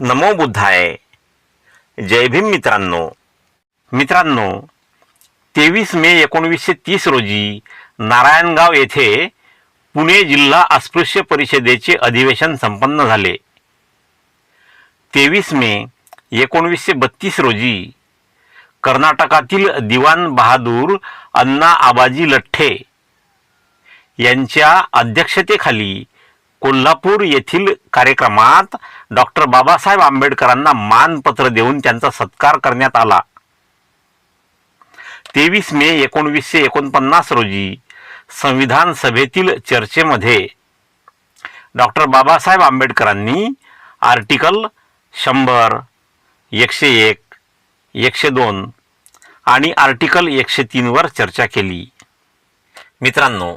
नमो बुद्धाय. जय भीम मित्रांनो. मित्रांनो तेवीस मे एकोणवीसशे तीस रोजी नारायणगाव येथे पुणे जिल्हा अस्पृश्य परिषदेचे अधिवेशन संपन्न झाले. तेवीस मे एकोणवीसशे बत्तीस रोजी कर्नाटकातील दिवान बहादूर अण्णा आबाजी लठ्ठे यांच्या अध्यक्षतेखाली कोल्हापूर येथील कार्यक्रमात डॉक्टर बाबासाहेब आंबेडकरांना मानपत्र देऊन त्यांचा सत्कार करण्यात आला. तेवीस मे एकोणवीसशे एकोणपन्नास रोजी संविधान सभेतील चर्चेमध्ये डॉक्टर बाबासाहेब आंबेडकरांनी आर्टिकल शंभर एकशे एक एकशे दोन आणि आर्टिकल एकशे तीनवर चर्चा केली. मित्रांनो